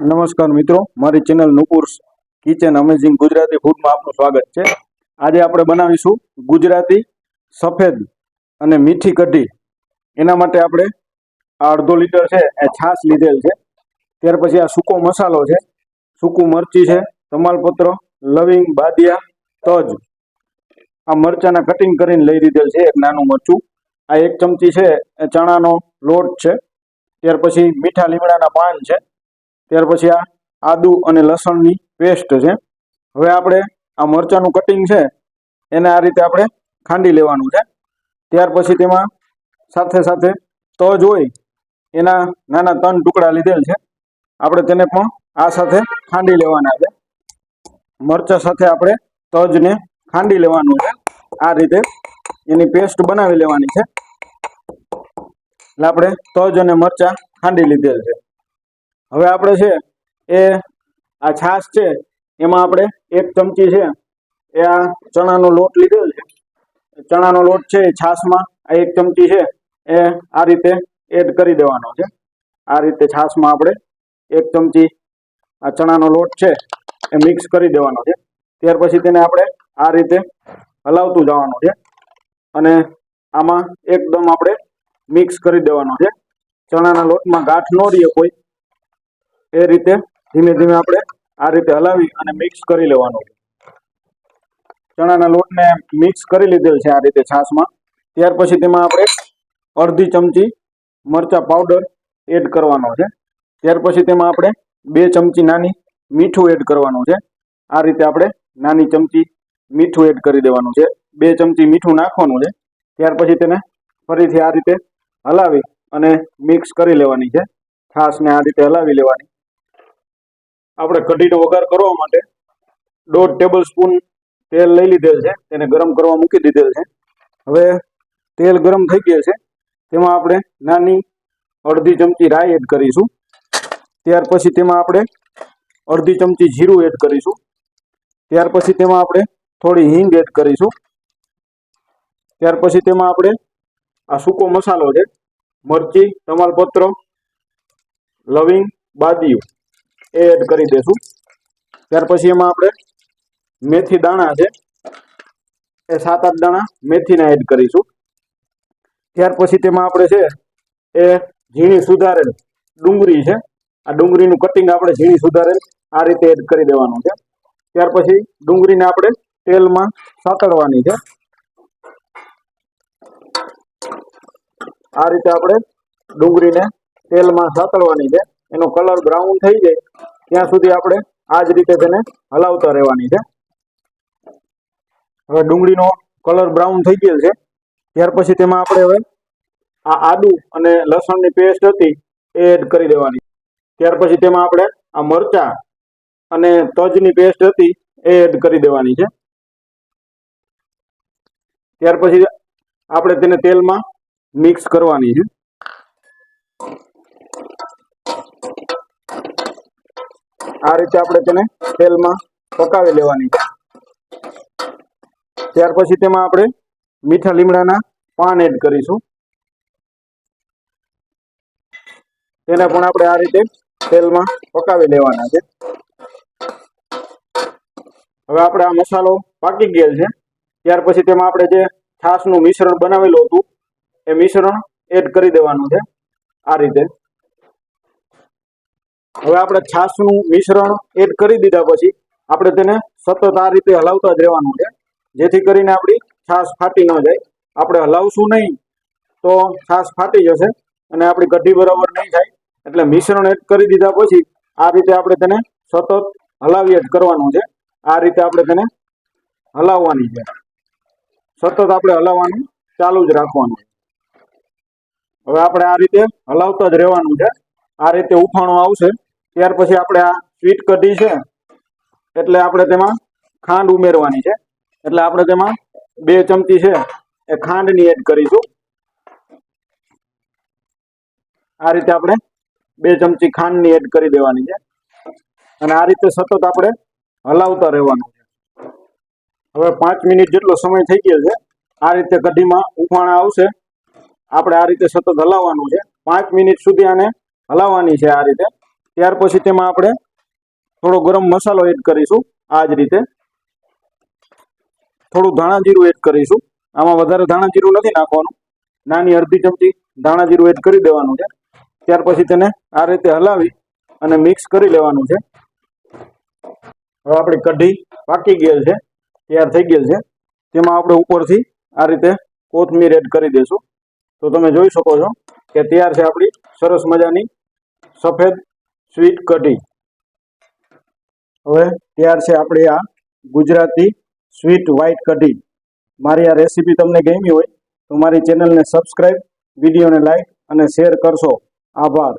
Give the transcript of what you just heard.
નમસ્કાર મિત્રો, મારી channel Nupur kitchen amazing Gujarati ફૂડમાં આપનું સ્વાગત છે. આજે આપણે બનાવીશું ગુજરાતી સફેદ અને મીઠી કઢી. એના માટે આપણે આ અડધો લીટર છે, એ છાશ લીધેલ છે. ત્યાર પછી આ સૂકો મસાલો છે, સૂકું મરચી છે, તમાલપત્ર, લવિંગ, બાદિયા, તજ. આ મરચાના કટિંગ કરીને લઈ લીધેલ છે, એક નાનું મરચું. આ એક ચમચી છે, એ ચણાનો લોટ છે. ત્યાર પછી મીઠા લીમડાના પાન છે. ત્યાર પછી આ આદુ અને લસણની પેસ્ટ છે. હવે આપણે આ મરચાંનું કટિંગ છે, એને આ રીતે આપણે ખાંડી લેવાનું છે. ત્યાર પછી તેમાં સાથે સાથે તજ હોય, એના નાના ત્રણ ટુકડા લીધેલ છે. આપણે તેને પણ આ સાથે ખાંડી લેવાના છે. મરચાં સાથે આપણે તજને ખાંડી લેવાનું છે. આ રીતે એની પેસ્ટ બનાવી લેવાની છે. એટલે આપણે તજ અને મરચાં ખાંડી લીધેલ છે. હવે આપણે છે, એ આ છાશ છે, એમાં આપણે એક ચમચી છે, એ આ ચણાનો લોટ લીધેલ છે. ચણાનો લોટ છે, એ છાશમાં આ એક ચમચી છે, એ આ રીતે એડ કરી દેવાનો છે. આ રીતે છાશમાં આપણે એક ચમચી આ ચણાનો લોટ છે, એ મિક્સ કરી દેવાનો છે. ત્યાર પછી તેને આપણે આ રીતે હલાવતું જવાનું છે. અને આમાં એકદમ આપણે મિક્સ કરી દેવાનો છે. ચણાના લોટમાં ગાંઠ ન રહીએ કોઈ. એ રીતે ધીમે ધીમે આપણે આ રીતે હલાવી અને મિક્સ કરી લેવાનું. ચણાના લોટને મિક્સ કરી લીધેલ છે આ રીતે છાશમાં. ત્યાર પછી તેમાં આપણે અડધી ચમચી મરચા પાવડર એડ કરવાનો છે. ત્યાર પછી તેમાં આપણે બે ચમચી નાની મીઠું એડ કરવાનું છે. આ રીતે આપણે નાની ચમચી મીઠું એડ કરી દેવાનું છે. બે ચમચી મીઠું નાખવાનું છે. ત્યાર પછી તેને ફરીથી આ રીતે હલાવી અને મિક્સ કરી લેવાની છે. છાશને આ રીતે હલાવી લેવાની. આપણે કઢીનો વઘાર કરવા માટે દોઢ ટેબલ સ્પૂન તેલ લઈ લીધેલ છે. તેને ગરમ કરવા મૂકી દીધેલ છે. હવે તેલ ગરમ થઈ ગયું છે. તેમાં આપણે નાની અડધી ચમચી રાઈ એડ કરીશું. ત્યાર પછી તેમાં આપણે અડધી ચમચી જીરું એડ કરીશું. ત્યાર પછી તેમાં આપણે થોડી હિંગ એડ કરીશું. ત્યાર પછી તેમાં આપણે આ સૂકો મસાલો છે. મરચી, તમાલપત્ર, લવિંગ, બાદિયું. એ એડ કરી દેશું. ત્યાર પછી એમાં આપણે મેથી દાણા છે, એ સાત આઠ દાણા મેથીના એડ કરીશું. ત્યાર પછી તેમાં આપણે છે, એ ઝીણી સુધારેલ ડુંગળી છે, આ ડુંગળીનું કટિંગ આપણે ઝીણી સુધારેલ આ રીતે એડ કરી દેવાનું છે. ત્યાર પછી ડુંગળીને આપણે તેલમાં સાતળવાની છે. આ રીતે આપણે ડુંગળીને તેલમાં સાતળવાની છે. એનો કલર બ્રાઉન થઈ જાય. ત્યાં સુધી આપણે આ જ રીતે તેને હલાવતા રહેવાની છે. હવે ડુંગળીનો કલર બ્રાઉન થઈ ગયેલ છે. ત્યાર પછી તેમાં આપણે હવે આ આદુ અને લસણની પેસ્ટ હતી એ એડ કરી દેવાની. ત્યાર પછી તેમાં આપણે આ મરચા અને તજની પેસ્ટ હતી એ એડ કરી દેવાની છે. ત્યાર પછી આપણે તેને તેલમાં મિક્સ કરવાની છે. આ રીતે આપણે તેને તેલમાં પકાવી લેવાની. ત્યાર પછી તેમાં આપણે મીઠા લીમડાના પાન એડ કરીશું. તેને પણ આપણે આ રીતે તેલમાં પકાવી લેવાના છે. હવે આપણે આ મસાલો પાકી ગયેલ છે. ત્યાર પછી તેમાં આપણે જે છાશનું મિશ્રણ બનાવેલું હતું, એ મિશ્રણ એડ કરી દેવાનું છે આ રીતે. હવે આપણે છાશનું મિશ્રણ એડ કરી દીધા પછી આપણે તેને સતત આ રીતે હલાવતા જ રહેવાનું છે. જેથી કરીને આપણી છાશ ફાટી ન જાય. આપણે હલાવશું નહીં તો છાશ ફાટી જશે અને આપણી કઢી બરાબર નહીં થાય. એટલે મિશ્રણ એડ કરી દીધા પછી આ રીતે આપણે તેને સતત હલાવીએ જ કરવાનું છે. આ રીતે આપણે તેને હલાવવાની છે. સતત આપણે હલાવવાનું ચાલુ જ રાખવાનું હવે આપણે આ રીતે હલાવતા જ રહેવાનું છે. આ રીતે ઉફાણો આવશે. ત્યાર પછી આપણે આ સ્વીટ કઢી છે, એટલે આપણે તેમાં ખાંડ ઉમેરવાની છે. એટલે આપણે તેમાં બે ચમચી છે એ ખાંડની એડ કરીશું. આ રીતે આપણે બે ચમચી ખાંડની એડ કરી દેવાની છે. અને આ રીતે સતત આપણે હલાવતા રહેવાનું છે. હવે પાંચ મિનિટ જેટલો સમય થઈ ગયો છે, આ રીતે કઢીમાં ઉફાણા આવશે. આપણે આ રીતે સતત હલાવવાનું છે. પાંચ મિનિટ સુધી આને હલાવવાની છે આ રીતે. ત્યાર પછી તેમાં આપણે થોડો ગરમ મસાલો એડ કરીશું આ જ રીતે. થોડું ધાણા જીરું એડ કરીશું. આમાં વધારે ધાણા જીરું નથી નાખવાનું. નાની અડધી ચમચી ધાણા જીરું એડ કરી દેવાનું છે. ત્યાર પછી તેને આ રીતે હલાવી અને મિક્સ કરી લેવાનું છે. હવે આપણી કઢી પાકી ગયેલ છે. તૈયાર થઈ ગયેલ છે. તેમાં આપણે ઉપરથી આ રીતે કોથમીર એડ કરી દઈશું તો તમે જોઈ શકો છો કે તૈયાર છે આપણી સરસ મજાની સફેદ સ્વીટ કઢી. હવે તૈયાર છે આપણે આ ગુજરાતી સ્વીટ વ્હાઈટ કઢી. મારી આ રેસીપી તમને ગમી હોય તો મારી ચેનલને સબસ્ક્રાઈબ વિડીયોને લાઈક અને શેર કરશો. આભાર.